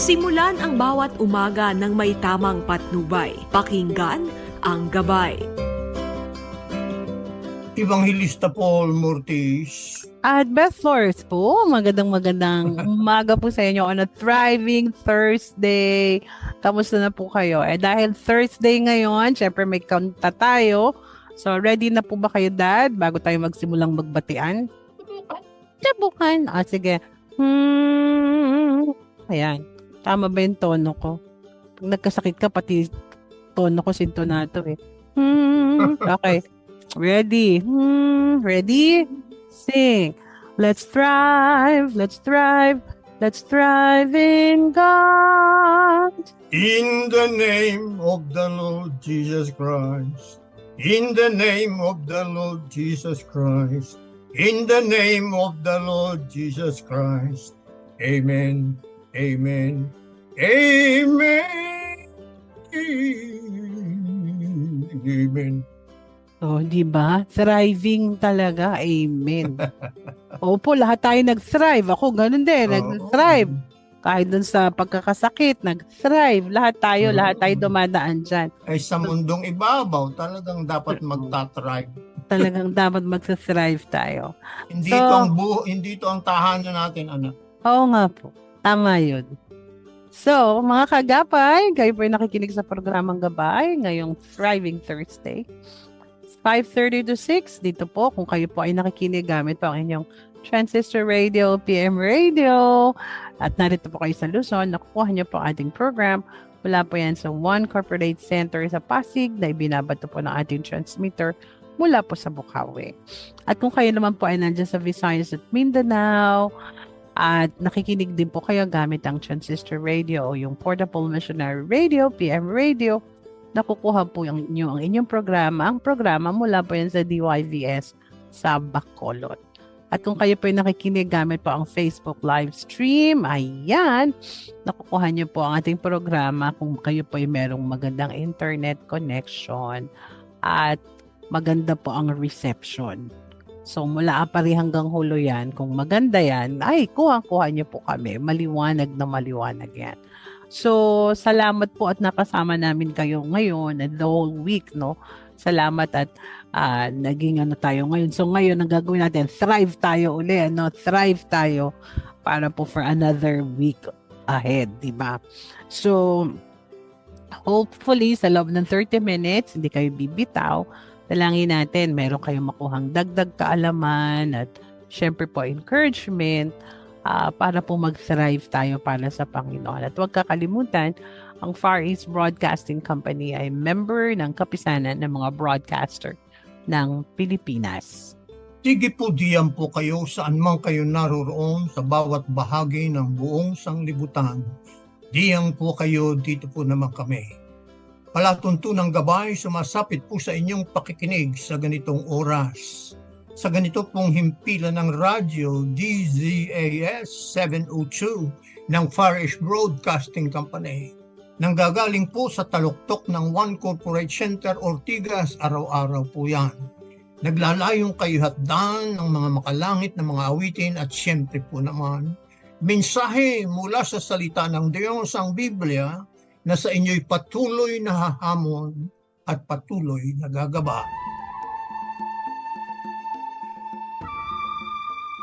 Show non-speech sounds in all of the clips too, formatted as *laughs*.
Simulan ang bawat umaga ng may tamang patnubay. Pakinggan ang gabay. Evangelista Paul Mortis. At Beth Flores po, magandang magandang *laughs* umaga po sa inyo on a thriving Thursday. Kamusta na po kayo? Eh dahil Thursday ngayon, syempre may kanta tayo. So ready na po ba kayo dad bago tayo magsimulang magbatian? Sabukan. Ah, sige. Hmm. Ayan. Tama ba yung tono ko? Pag nagkasakit ka, pati tono ko sintonato eh. Hmm. *laughs* Okay. Ready. Hmm. Ready? Sing. Let's thrive. Let's thrive. Let's thrive in God. In the name of the Lord Jesus Christ. In the name of the Lord Jesus Christ. In the name of the Lord Jesus Christ. Amen. Amen. Amen. Amen. Oh, di ba? Thriving talaga. Amen. *laughs* Opo, lahat tayo nag-thrive. Ako ganun din, nag-thrive. Kahit dun sa pagkakasakit, nag-thrive. Lahat tayo, Mm. lahat tayo dumadaan dyan. Ay sa mundong ibabaw, talagang dapat magtatribe. Talagang dapat magsa-thrive tayo. Hindi So- ito ang buho, hindi ito ang tahanan natin, anak. Oo nga po. Tama yun. So, mga kagapay, kayo po ay nakikinig sa programang Gabay ngayong Thriving Thursday. It's 5.30 to 6. Dito po, kung kayo po ay nakikinig gamit po ang inyong transistor radio, PM radio, at narito po kayo sa Luzon, nakukuha niyo po ating program. Wala po yan sa One Corporate Center sa Pasig na ibinabato po ng ating transmitter mula po sa Bukawi. At kung kayo naman po ay nandiyan sa Visayas at Mindanao, at nakikinig din po kayo gamit ang transistor radio o yung portable missionary radio, PM radio. Nakukuha po yung, inyo ang inyong programa. Ang programa mula po yan sa DYVS sa Bacolod. At kung kayo po ay nakikinig gamit po ang Facebook live stream, ayan, nakukuha niyo po ang ating programa kung kayo po ay merong magandang internet connection at maganda po ang reception. So mula apari hanggang hulo yan, kung maganda yan, ay kuha-kuha niyo po kami. Maliwanag na maliwanag yan. So salamat po at nakasama namin kayo ngayon and the whole week, no? Salamat at ah, naging ano tayo ngayon. So ngayon, ang gagawin natin, thrive tayo uli, ano? Thrive tayo para po for another week ahead, di ba? So, hopefully, sa loob ng 30 minutes, hindi kayo bibitaw dalangin natin, meron kayong makuhang dagdag kaalaman at syempre po encouragement ah, para po mag-thrive tayo para sa Panginoon. At huwag kakalimutan, ang Far East Broadcasting Company ay member ng kapisanan ng mga broadcaster ng Pilipinas. Sige po diyan po kayo saan man kayo naroroon sa bawat bahagi ng buong sanglibutan. Diyan po kayo, dito po naman kami. Palatuntunang gabay, sumasapit po sa inyong pakikinig sa ganitong oras. Sa ganito pong himpilan ng radyo DZAS 702 ng Far East Broadcasting Company. Nanggagaling po sa taluktok ng One Corporate Center Ortigas, araw-araw po yan naglalayong kayo hatdan ng mga makalangit na mga awitin at siyempre po naman, mensahe mula sa salita ng Diyos ang Biblia na sa inyo'y patuloy na hahamon at patuloy na gagaba.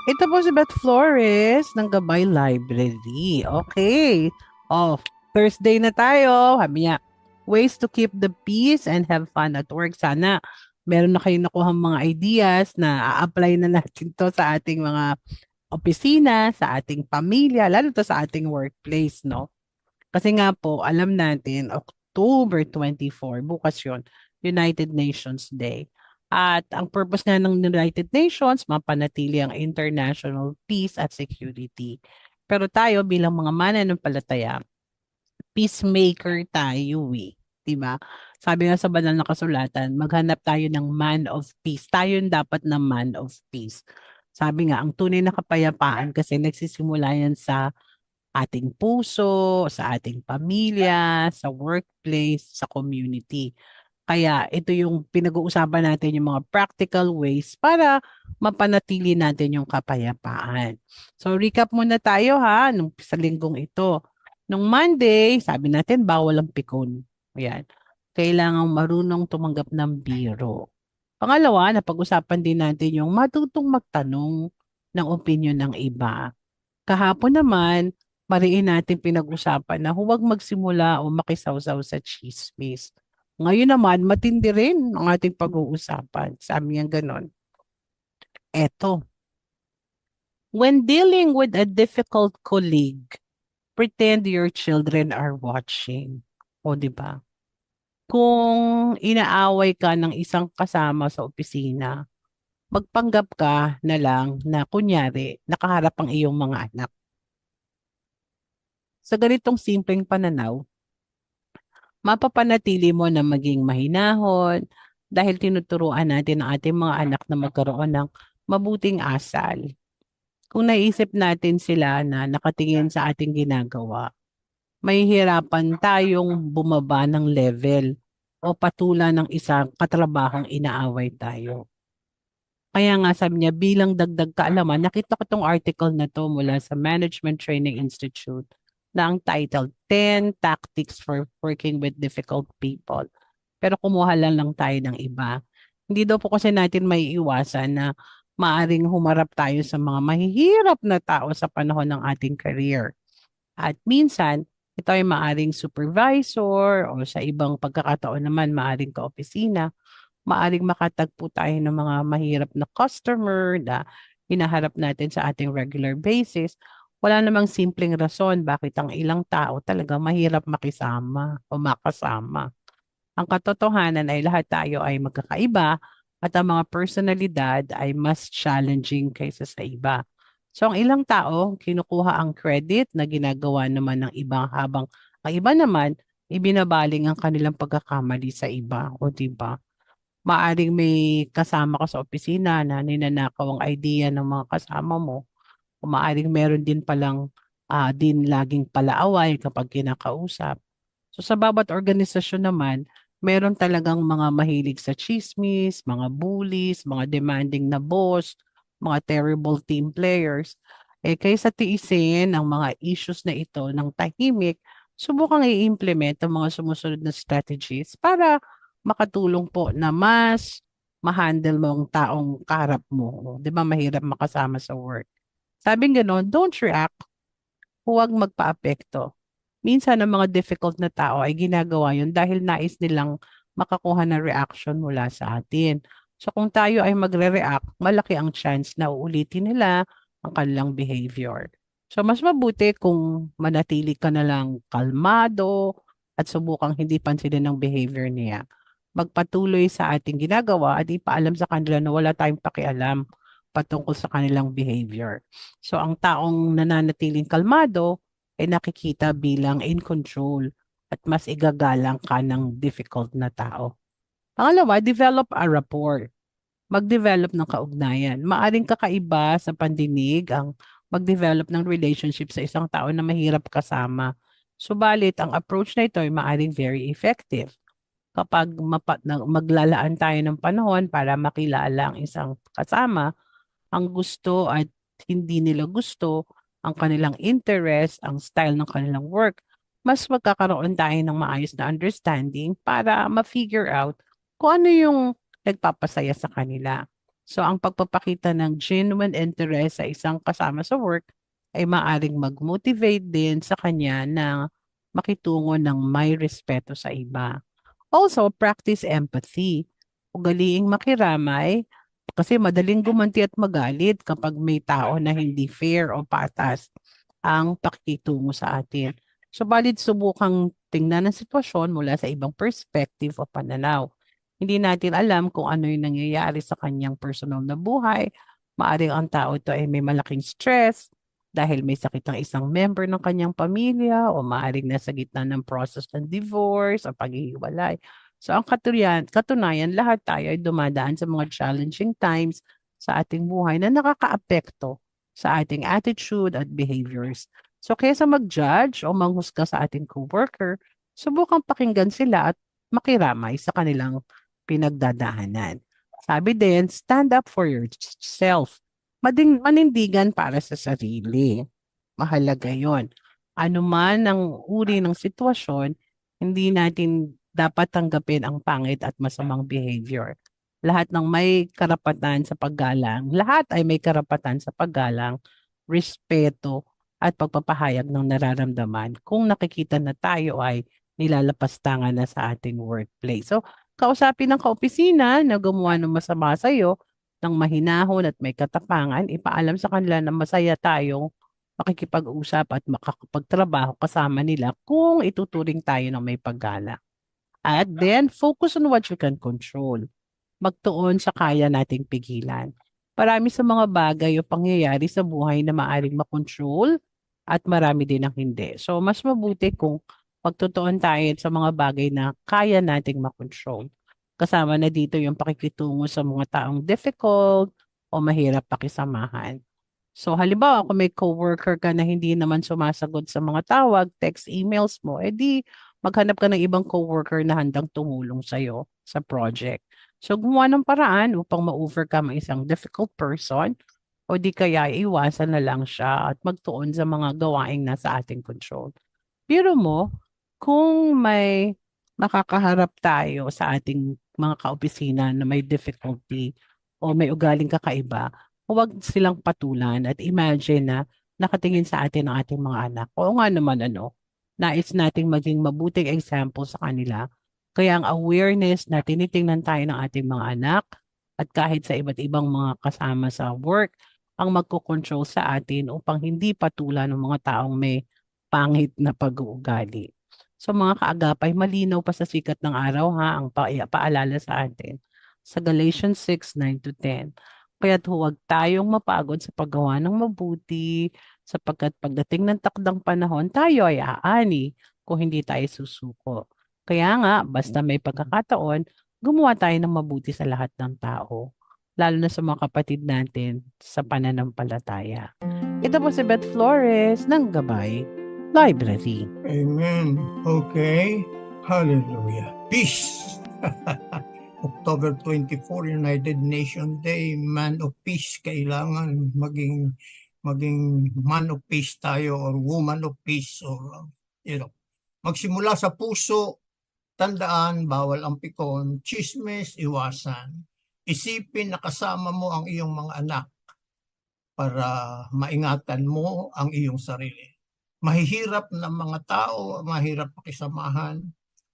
Ito po si Beth Flores ng Gabay Library. Okay. Oh, Thursday na tayo. Sabi niya, ways to keep the peace and have fun at work. Sana meron na kayong nakuha mga ideas na a-apply na natin to sa ating mga opisina, sa ating pamilya, lalo to sa ating workplace, no? Kasi nga po, alam natin, October 24, bukas yun, United Nations Day. At ang purpose nga ng United Nations, mapanatili ang international peace at security. Pero tayo bilang mga mananampalataya, peacemaker tayo eh. Diba? Sabi nga sa banal na kasulatan, maghanap tayo ng man of peace. Tayo yung dapat na man of peace. Sabi nga, ang tunay na kapayapaan kasi nagsisimula yan sa ating puso, sa ating pamilya, sa workplace, sa community. Kaya ito yung pinag-uusapan natin yung mga practical ways para mapanatili natin yung kapayapaan. So recap muna tayo ha nung sa linggong ito. Nung Monday, sabi natin, bawal ang pikon. Ayan. Kailangang marunong tumanggap ng biro. Pangalawa, napag-usapan din natin yung matutong magtanong ng opinion ng iba. Kahapon naman, mariin natin pinag-usapan na huwag magsimula o makisawsaw sa chismis. Ngayon naman, matindi rin ang ating pag-uusapan. Sabi niya ganon. Eto. When dealing with a difficult colleague, pretend your children are watching. O, di ba? Kung inaaway ka ng isang kasama sa opisina, magpanggap ka na lang na kunyari nakaharap ang iyong mga anak. Sa ganitong simpleng pananaw, mapapanatili mo na maging mahinahon dahil tinuturuan natin ang ating mga anak na magkaroon ng mabuting asal. Kung naisip natin sila na nakatingin sa ating ginagawa, mahihirapan tayong bumaba ng level o patula ng isang katrabahong inaaway tayo. Kaya nga sabi niya, bilang dagdag kaalaman, nakita ko tong article na to mula sa Management Training Institute ang title, 10 Tactics for Working with Difficult People. Pero kumuha lang lang tayo ng iba. Hindi daw po kasi natin may iwasan na maaring humarap tayo sa mga mahihirap na tao sa panahon ng ating career. At minsan, ito ay maaring supervisor o sa ibang pagkakataon naman maaring ka-opisina maaring makatagpo tayo ng mga mahirap na customer na hinaharap natin sa ating regular basis, wala namang simpleng rason bakit ang ilang tao talaga mahirap makisama o makasama. Ang katotohanan ay lahat tayo ay magkakaiba at ang mga personalidad ay mas challenging kaysa sa iba. So ang ilang tao, kinukuha ang credit na ginagawa naman ng ibang habang ang iba naman, ibinabaling ang kanilang pagkakamali sa iba, o di ba? maaring may kasama ka sa opisina na ninanakaw ang idea ng mga kasama mo. Maaring meron din palang ah, din laging palaaway kapag kinakausap. So sa bawat organisasyon naman, meron talagang mga mahilig sa chismis, mga bullies, mga demanding na boss, mga terrible team players. Eh kaysa tiisin ang mga issues na ito ng tahimik, subukang i-implement ang mga sumusunod na strategies para makatulong po na mas ma-handle mo ang taong kaharap mo. 'Di ba mahirap makasama sa work. Sabing gano'n, don't react. Huwag magpaapekto. Minsan ang mga difficult na tao ay ginagawa yun dahil nais nilang makakuha ng reaction mula sa atin. So kung tayo ay magre-react, malaki ang chance na uulitin nila ang kanilang behavior. So mas mabuti kung manatili ka na lang kalmado at subukang hindi pansinin ang behavior niya magpatuloy sa ating ginagawa at ipaalam sa kanila na wala tayong pakialam patungkol sa kanilang behavior. So ang taong nananatiling kalmado ay nakikita bilang in control at mas igagalang ka ng difficult na tao. Pangalawa, develop a rapport. Mag-develop ng kaugnayan. Maaring kakaiba sa pandinig ang mag-develop ng relationship sa isang tao na mahirap kasama. Subalit, ang approach na ito ay maaring very effective kapag mapa, maglalaan tayo ng panahon para makilala ang isang kasama, ang gusto at hindi nila gusto, ang kanilang interest, ang style ng kanilang work, mas magkakaroon tayo ng maayos na understanding para ma-figure out kung ano yung nagpapasaya sa kanila. So, ang pagpapakita ng genuine interest sa isang kasama sa work ay maaring mag-motivate din sa kanya na makitungo ng may respeto sa iba. Also, practice empathy. Ugaliing makiramay kasi madaling gumanti at magalit kapag may tao na hindi fair o patas ang pakikitungo sa atin. Subalit subukang tingnan ang sitwasyon mula sa ibang perspective o pananaw. Hindi natin alam kung ano yung nangyayari sa kanyang personal na buhay. Maaring ang tao ito ay may malaking stress dahil may sakit ang isang member ng kanyang pamilya o maaaring nasa gitna ng process ng divorce o paghihiwalay. So ang katunayan, katunayan, lahat tayo ay dumadaan sa mga challenging times sa ating buhay na nakakaapekto sa ating attitude at behaviors. So kaysa mag-judge o manghusga sa ating coworker, subukang pakinggan sila at makiramay sa kanilang pinagdadahanan. Sabi din, stand up for yourself mading, manindigan para sa sarili. Mahalaga yon. Ano man ang uri ng sitwasyon, hindi natin dapat tanggapin ang pangit at masamang behavior. Lahat ng may karapatan sa paggalang, lahat ay may karapatan sa paggalang, respeto, at pagpapahayag ng nararamdaman kung nakikita na tayo ay nilalapastangan na sa ating workplace. So, kausapin ng kaopisina na gumawa ng masama sa iyo ng mahinahon at may katapangan, ipaalam sa kanila na masaya tayong makikipag-usap at makakapagtrabaho kasama nila kung ituturing tayo ng may paggala. At then, focus on what you can control. Magtuon sa kaya nating pigilan. Marami sa mga bagay o pangyayari sa buhay na maaring makontrol at marami din ang hindi. So, mas mabuti kung pagtutuon tayo sa mga bagay na kaya nating makontrol. Kasama na dito yung pakikitungo sa mga taong difficult o mahirap pakisamahan. So halimbawa kung may coworker ka na hindi naman sumasagot sa mga tawag, text, emails mo, edi maghanap ka ng ibang coworker na handang tumulong sa'yo sa project. So gumawa ng paraan upang ma-overcome ang isang difficult person o di kaya iwasan na lang siya at magtuon sa mga gawaing nasa ating control. Biro mo, kung may makakaharap tayo sa ating mga kaopisina na may difficulty o may ugaling kakaiba, huwag silang patulan at imagine na nakatingin sa atin ang ating mga anak. Oo nga naman ano, nais nating maging mabuting example sa kanila. Kaya ang awareness na tinitingnan tayo ng ating mga anak at kahit sa iba't ibang mga kasama sa work, ang magkocontrol sa atin upang hindi patulan ng mga taong may pangit na pag-uugali. So mga kaagapay, malinaw pa sa sikat ng araw ha ang pa paalala sa atin sa Galatians 6, 9 to 10. Kaya't huwag tayong mapagod sa paggawa ng mabuti sapagkat pagdating ng takdang panahon, tayo ay aani kung hindi tayo susuko. Kaya nga, basta may pagkakataon, gumawa tayo ng mabuti sa lahat ng tao, lalo na sa mga kapatid natin sa pananampalataya. Ito po si Beth Flores ng Gabay Library. Amen. Okay. Hallelujah. Peace. *laughs* October 24, United Nation Day, Man of Peace. Kailangan maging maging man of peace tayo or woman of peace or you know. Magsimula sa puso, tandaan, bawal ang pikon, chismes, iwasan. Isipin na kasama mo ang iyong mga anak para maingatan mo ang iyong sarili mahihirap na mga tao, mahirap pakisamahan,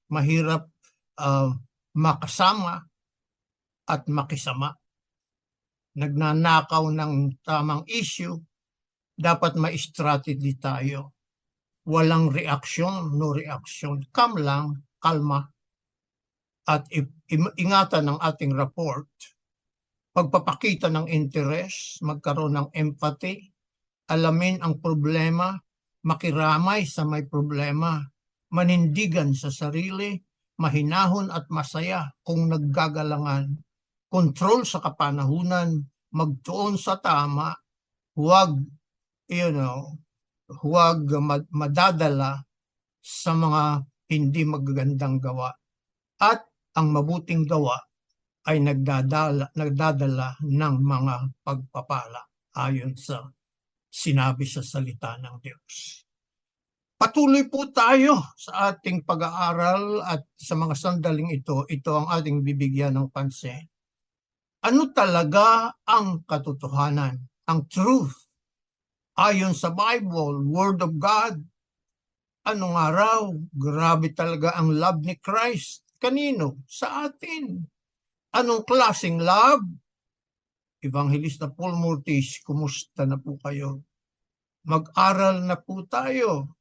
mahirap uh, makasama at makisama. Nagnanakaw ng tamang issue, dapat may strategy tayo. Walang reaksyon, no reaksyon. Calm lang, kalma. At ingatan ng ating report. Pagpapakita ng interest, magkaroon ng empathy, alamin ang problema, makiramay sa may problema, manindigan sa sarili, mahinahon at masaya kung naggagalangan, kontrol sa kapanahunan, magtuon sa tama, huwag, you know, huwag madadala sa mga hindi magagandang gawa. At ang mabuting gawa ay nagdadala, nagdadala ng mga pagpapala ayon sa sinabi sa salita ng Diyos. Patuloy po tayo sa ating pag-aaral at sa mga sandaling ito, ito ang ating bibigyan ng pansin. Ano talaga ang katotohanan, ang truth? Ayon sa Bible, Word of God, anong araw, grabe talaga ang love ni Christ. Kanino? Sa atin. Anong klaseng love? Evangelista Paul Mortis, kumusta na po kayo? Mag-aral na po tayo.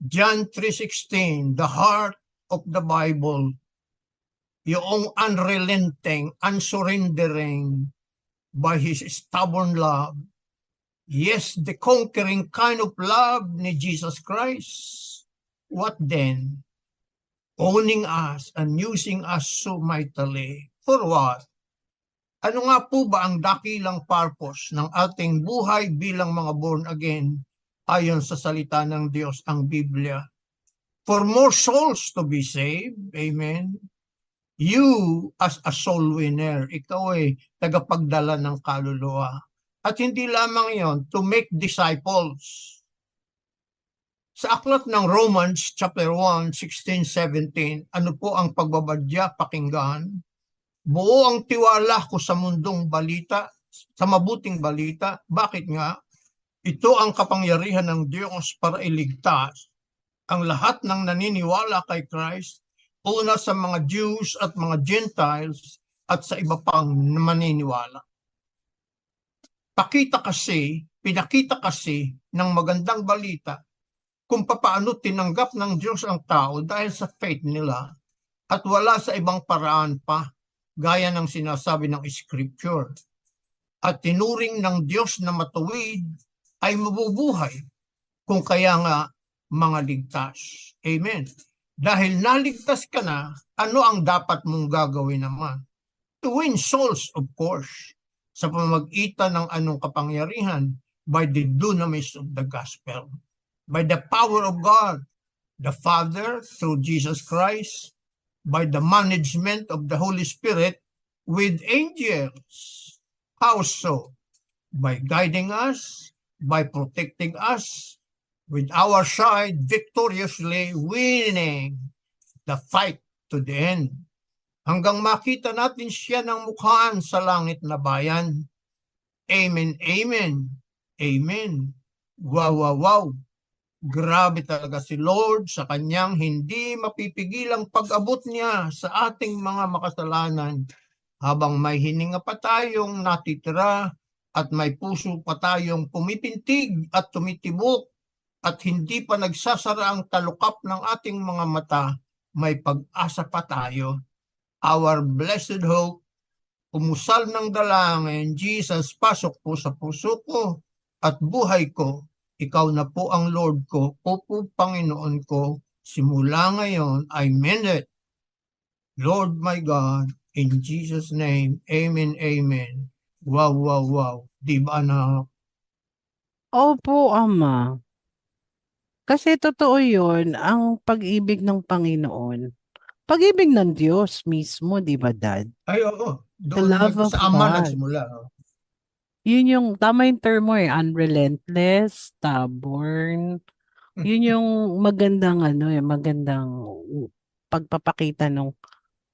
John 3.16, the heart of the Bible, yung unrelenting, unsurrendering by His stubborn love. Yes, the conquering kind of love ni Jesus Christ. What then? Owning us and using us so mightily. For what? Ano nga po ba ang dakilang purpose ng ating buhay bilang mga born again ayon sa salita ng Diyos, ang Biblia? For more souls to be saved, amen. You as a soul winner, ikaw ay tagapagdala ng kaluluwa. At hindi lamang yon to make disciples. Sa aklat ng Romans chapter 1, 16, 17, ano po ang pagbabadya pakinggan? Buo ang tiwala ko sa mundong balita, sa mabuting balita. Bakit nga? Ito ang kapangyarihan ng Diyos para iligtas ang lahat ng naniniwala kay Christ, una sa mga Jews at mga Gentiles at sa iba pang maniniwala. Pakita kasi, pinakita kasi ng magandang balita kung papaano tinanggap ng Diyos ang tao dahil sa faith nila at wala sa ibang paraan pa gaya ng sinasabi ng Scripture. At tinuring ng Diyos na matuwid ay mabubuhay kung kaya nga mga ligtas. Amen. Dahil naligtas ka na, ano ang dapat mong gagawin naman? To win souls, of course, sa pamagitan ng anong kapangyarihan by the dunamis of the gospel by the power of God, the Father through Jesus Christ, by the management of the Holy Spirit with angels. How so? By guiding us, by protecting us, with our side victoriously winning the fight to the end. Hanggang makita natin siya ng mukhaan sa langit na bayan. Amen, amen, amen. Wow, wow, wow. Grabe talaga si Lord sa kanyang hindi mapipigilang pag-abot niya sa ating mga makasalanan habang may hininga pa tayong natitira at may puso pa tayong pumipintig at tumitibok at hindi pa nagsasara ang talukap ng ating mga mata, may pag-asa pa tayo. Our blessed hope, umusal ng dalangin, Jesus, pasok po sa puso ko at buhay ko ikaw na po ang Lord ko, o Panginoon ko, simula ngayon, I mean it. Lord my God, in Jesus' name, Amen, Amen. Wow, wow, wow. Di ba na? Opo, Ama. Kasi totoo yun, ang pag-ibig ng Panginoon. Pag-ibig ng Diyos mismo, di ba, Dad? Ay, oo. The Doon love nag- of sa Ama God. nagsimula. oh. Yun yung, tama yung term mo eh, unrelentless, stubborn. Yun yung magandang ano eh, magandang uh, pagpapakita ng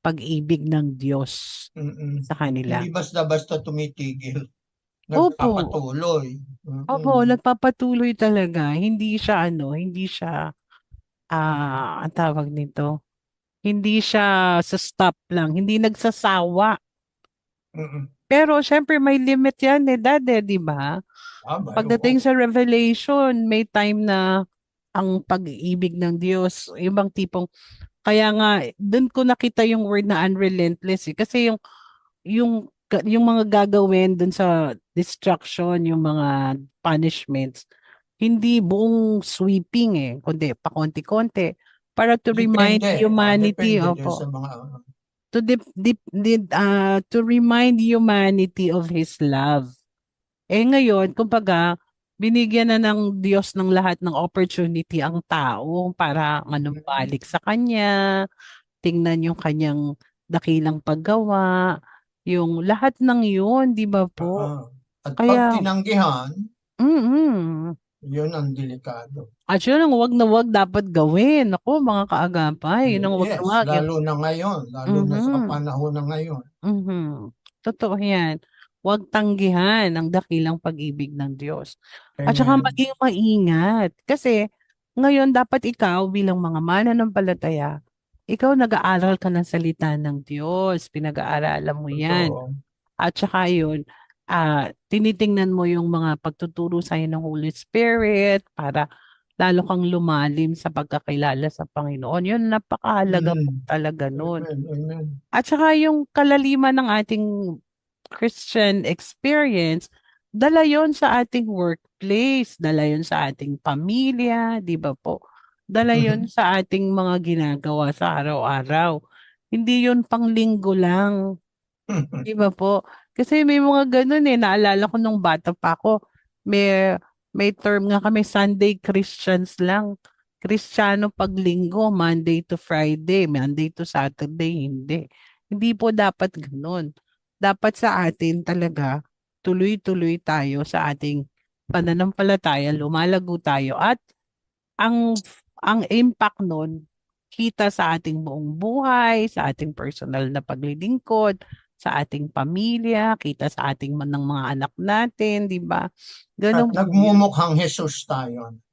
pag-ibig ng Diyos Mm-mm. sa kanila. Hindi basta-basta tumitigil. Opo. Nagpapatuloy. Mm-mm. Opo, nagpapatuloy talaga. Hindi siya ano, hindi siya, ah, ang tawag nito, hindi siya sa stop lang, hindi nagsasawa. Mm-mm. Pero syempre may limit yan eh, dad eh, di ba? Tama, Pagdating sa Revelation, may time na ang pag-ibig ng Diyos, yung bang tipong, kaya nga, doon ko nakita yung word na unrelentless eh. Kasi yung, yung, yung mga gagawin doon sa destruction, yung mga punishments, hindi buong sweeping eh, kundi pakonti-konti para to remind Depende. Oh, humanity, depende opo, sa mga to dip, dip, did, ah, to remind humanity of His love. Eh ngayon, kumbaga, binigyan na ng Diyos ng lahat ng opportunity ang tao para manumbalik sa Kanya, tingnan yung Kanyang dakilang paggawa, yung lahat ng yun, di ba po? Ah, at Kaya- pag tinanggihan, mm yun ang delikado. At yun ang wag na wag dapat gawin. Ako, mga kaagapay, yun ang wag yes, na wag. lalo na ngayon, lalo na sa Mhm. panahon na ngayon. Mhm. Totoo yan. Huwag tanggihan ang dakilang pag-ibig ng Diyos. At saka Amen. maging maingat. Kasi ngayon dapat ikaw bilang mga mananampalataya, ikaw nag-aaral ka ng salita ng Diyos. Pinag-aaralan mo yan. Totoo. At saka yun, ah, tinitingnan mo yung mga pagtuturo sa'yo ng Holy Spirit para lalo kang lumalim sa pagkakilala sa Panginoon. Yun, napakahalaga po Mm. talaga nun. Amen, amen. At saka yung kalaliman ng ating Christian experience, dala yon sa ating workplace, dala yon sa ating pamilya, di ba po? Dala yon sa ating mga ginagawa sa araw-araw. Hindi yon panglinggo lang, di ba po? Kasi may mga ganun eh, naalala ko nung bata pa ako, may, may term nga kami, Sunday Christians lang. Kristiyano paglinggo, Monday to Friday, Monday to Saturday, hindi. Hindi po dapat ganun. Dapat sa atin talaga, tuloy-tuloy tayo sa ating pananampalataya, lumalago tayo at ang ang impact nun kita sa ating buong buhay, sa ating personal na paglilingkod, sa ating pamilya, kita sa ating man ng mga anak natin, di ba? Ganun At nagmumukhang Jesus tayo. *laughs*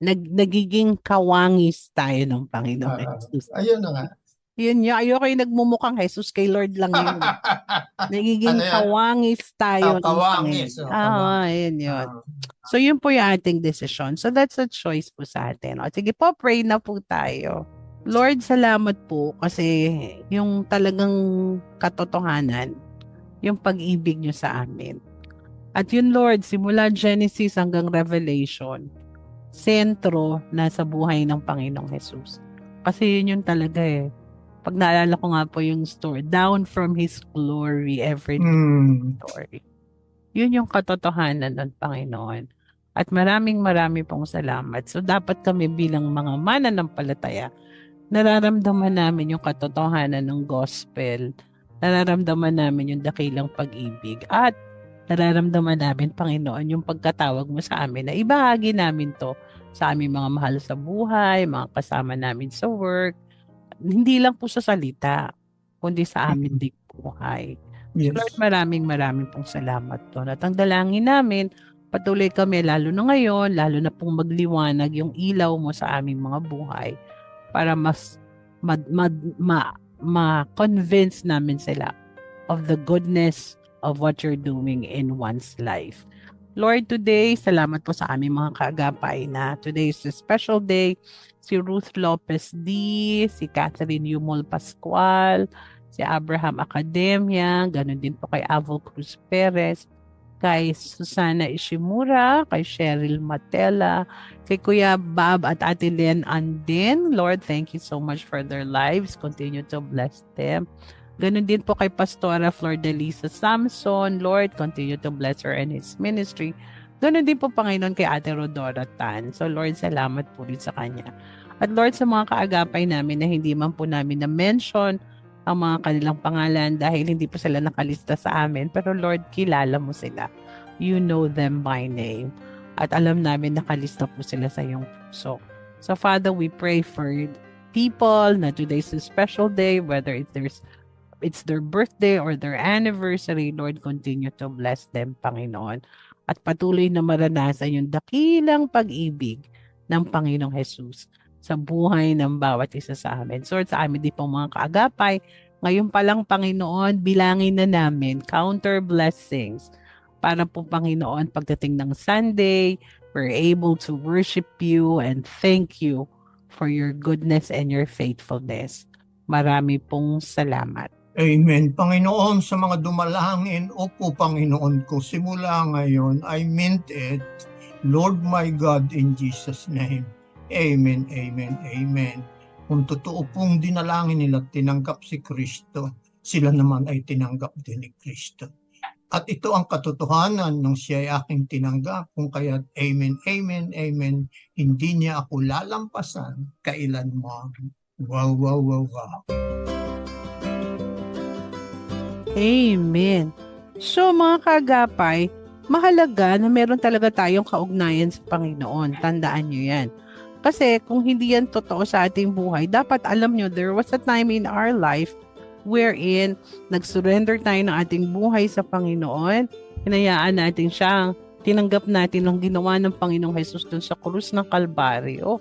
Nag, nagiging kawangis tayo ng Panginoon Ah, Jesus. Ayun na nga. Yun yun, ayoko yung nagmumukhang Jesus kay Lord lang yun. *laughs* Nagiging Ano yan? kawangis tayo Ah, ng kawangis, Panginoon. oh, Ah, kawangis. yun yun. Ah, So, yun po yung ating decision. So, that's a choice po sa atin. O, sige po, pray na po tayo. Lord, salamat po kasi yung talagang katotohanan, yung pag-ibig nyo sa amin. At yun, Lord, simula Genesis hanggang Revelation, sentro na sa buhay ng Panginoong Jesus. Kasi yun yung talaga eh. Pag naalala ko nga po yung story, down from His glory, every hmm. story. Yun yung katotohanan ng Panginoon. At maraming marami pong salamat. So dapat kami bilang mga mananampalataya, nararamdaman namin yung katotohanan ng gospel. Nararamdaman namin yung dakilang pag-ibig. At nararamdaman namin, Panginoon, yung pagkatawag mo sa amin na ibahagi namin to sa aming mga mahal sa buhay, mga kasama namin sa work. Hindi lang po sa salita, kundi sa amin ding buhay. Yes. Lord, maraming maraming pong salamat doon. At ang dalangin namin, patuloy kami lalo na ngayon, lalo na pong magliwanag yung ilaw mo sa aming mga buhay para mas mad, mad, ma, ma-convince namin sila of the goodness of what you're doing in one's life. Lord, today, salamat po sa aming mga kaagapay na today is a special day. Si Ruth Lopez D, si Catherine Yumol Pascual, si Abraham Academia, ganun din po kay Avil Cruz Perez, kay Susana Ishimura, kay Cheryl Matela, kay Kuya Bob at Ate Len Andin. Lord, thank you so much for their lives. Continue to bless them. Ganun din po kay Pastora Flordelisa Samson. Lord, continue to bless her and his ministry. Ganun din po, Panginoon, kay Ate Rodora Tan. So, Lord, salamat po rin sa kanya. At Lord, sa mga kaagapay namin na hindi man po namin na-mention ang mga kanilang pangalan dahil hindi po sila nakalista sa amin. Pero Lord, kilala mo sila. You know them by name. At alam namin nakalista po sila sa iyong puso. So Father, we pray for people na today's a special day, whether it's their, it's their birthday or their anniversary, Lord, continue to bless them, Panginoon. At patuloy na maranasan yung dakilang pag-ibig ng Panginoong Jesus sa buhay ng bawat isa sa amin. So, sa amin din pong mga kaagapay, ngayon pa lang, Panginoon, bilangin na namin, counter blessings, para po, Panginoon, pagdating ng Sunday, we're able to worship you and thank you for your goodness and your faithfulness. Marami pong salamat. Amen. Panginoon, sa mga dumalangin, Opo, Panginoon ko, simula ngayon, I meant it. Lord my God, in Jesus' name. Amen, amen, amen. Kung totoo pong dinalangin nila tinanggap si Kristo, sila naman ay tinanggap din ni Kristo. At ito ang katotohanan nung siya ay aking tinanggap. Kung kaya, amen, amen, amen. Hindi niya ako lalampasan kailanman. Wow, wow, wow, wow. Amen. So mga kagapay, mahalaga na meron talaga tayong kaugnayan sa Panginoon. Tandaan nyo yan. Kasi kung hindi yan totoo sa ating buhay, dapat alam nyo, there was a time in our life wherein nag-surrender tayo ng ating buhay sa Panginoon. Hinayaan natin siyang tinanggap natin ang ginawa ng Panginoong Jesus dun sa krus ng Kalbaryo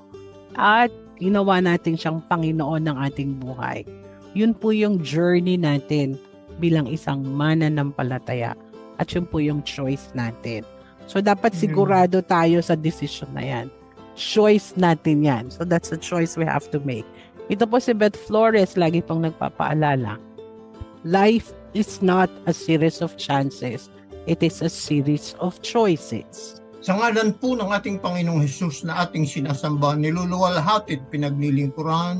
at ginawa natin siyang Panginoon ng ating buhay. Yun po yung journey natin bilang isang mananampalataya at yun po yung choice natin. So dapat Mm. sigurado tayo sa decision na yan. Choice natin yan. So that's a choice we have to make. Ito po si Beth Flores, lagi pong nagpapaalala. Life is not a series of chances. It is a series of choices. Sa ngalan po ng ating Panginoong Hesus na ating sinasamba, niluluwalhatit pinaglilingkuran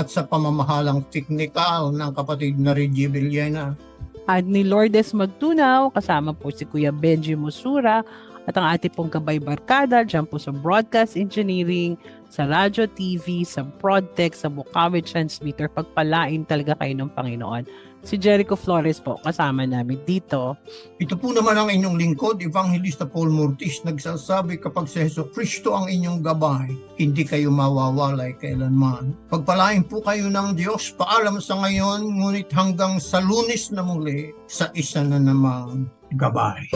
at sa pamamahalang teknikal ng kapatid na Reggie Villena. At ni Lourdes Magtunaw, kasama po si Kuya Benji Musura at ang ating pong kabay barkada dyan po sa Broadcast Engineering, sa Radyo TV, sa Broadtech, sa Bukawi Transmitter. Pagpalain talaga kayo ng Panginoon. Si Jericho Flores po, kasama namin dito. Ito po naman ang inyong lingkod, Evangelista Paul Mortis, nagsasabi kapag sa Heso Kristo ang inyong gabay, hindi kayo mawawalay kailanman. Pagpalain po kayo ng Diyos, paalam sa ngayon, ngunit hanggang sa lunis na muli, sa isa na namang gabay.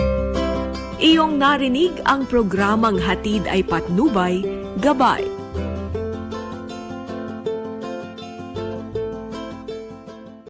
Iyong narinig ang programang Hatid ay Patnubay, Gabay